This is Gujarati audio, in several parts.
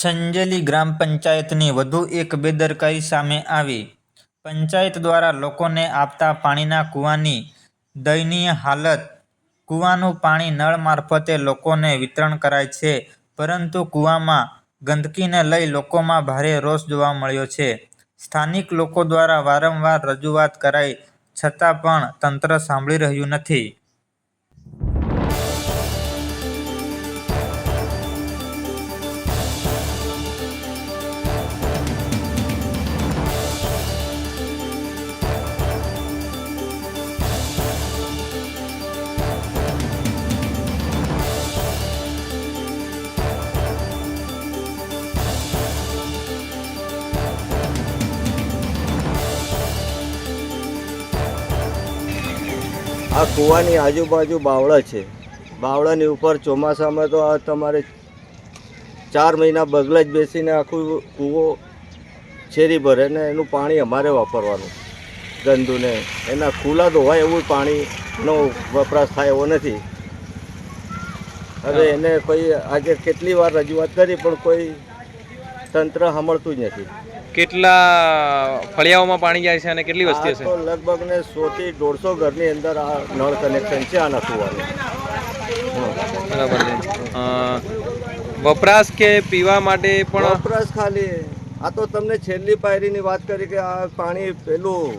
સંજેલી ગ્રામ પંચાયતની વધુ એક બેદરકારી સામે આવી. પંચાયત દ્વારા લોકોને આપતા પાણીના કૂવાની દયનીય હાલત, કૂવાનું પાણી નળ મારફતે લોકોને વિતરણ કરાય છે, પરંતુ કૂવામાં ગંદકીને લઈ લોકોમાં ભારે રોષ જોવા મળ્યો છે. સ્થાનિક લોકો દ્વારા વારંવાર રજૂઆત કરાઈ, છતાં પણ તંત્ર સાંભળી રહ્યું નથી. આ કૂવાની આજુબાજુ બાવળા છે. બાવળાની ઉપર ચોમાસામાં તો આ તમારે ચાર મહિના બગલા જ બેસીને આખું કૂવો છેરી ભરે ને એનું પાણી અમારે વાપરવાનું. ગંદુને. એના ખુલ્લા ધોવાય એવું પાણીનો વપરાશ થાય એવો નથી. હવે એને કોઈ આજે કેટલી વાર રજૂઆત કરી પણ કોઈ તંત્ર સાંભળતું જ નથી. કેટલા ફળિયાઓમાં પાણી જાય છે અને કેટલી વસ્તી આ હશે? તો લગભગ ને સો થી દોઢસો ઘરની અંદર આ નળ કનેક્શન છે આના કૂવાનું બરાબર છે. વપરાશ કે પીવા માટે પણ વપરાશ ખાલી. આ તો તમને છેલ્લી પાયરીની વાત કરી કે આ પાણી પેલું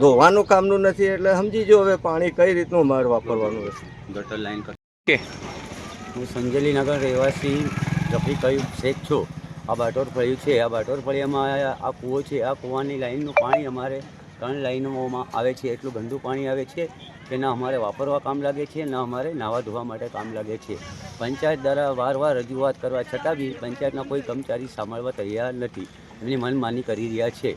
ધોવાનું કામનું નથી એટલે સમજી જો હવે પાણી કઈ રીતનું મારે વાપરવાનું હશે. ગટર લાઈન કર કે હું સંજેલી નગર રહેવાસી જફરી કયું શેખ છું. આ બાટોર ફળિયું છે આ બાટોર ફળિયામાં આ કૂવો છે આ કૂવાની લાઈનનું પાણી અમારે ત્રણ લાઈનોમાં આવે છે એટલું ગંદુ પાણી આવે છે કે ના અમારે વાપરવા કામ લાગે છે ના અમારે નાહવા ધોવા માટે કામ લાગે છે. પંચાયત દ્વારા વાર વાર રજૂઆત કરવા છતાં બી પંચાયતના કોઈ કર્મચારી સાંભળવા તૈયાર નથી. એમની મનમાની કરી રહ્યા છે.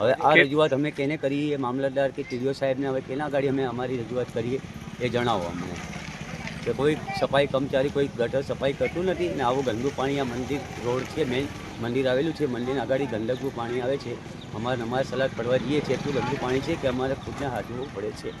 હવે આ રજૂઆત અમે કેને કરીએ? મામલતદાર કે ટીડીઓ સાહેબને હવે કેના ગાડી અમે અમારી રજૂઆત કરીએ? એ જણાવો અમને. કે કોઈ સફાઈ કર્મચારી, કોઈ ગટર સફાઈ કરતું નથી ને આવું ગંદુ પાણી આ મંદિર રોડ છે, મેઇન મંદિર આવેલું છે, મંદિરની આગળ ગંદકનું પાણી આવે છે. અમારે અમારે સલાદ પડવા જઈએ છીએ, એટલું ગંદુ પાણી છે કે અમારે ખુદને હાથ પડે છે.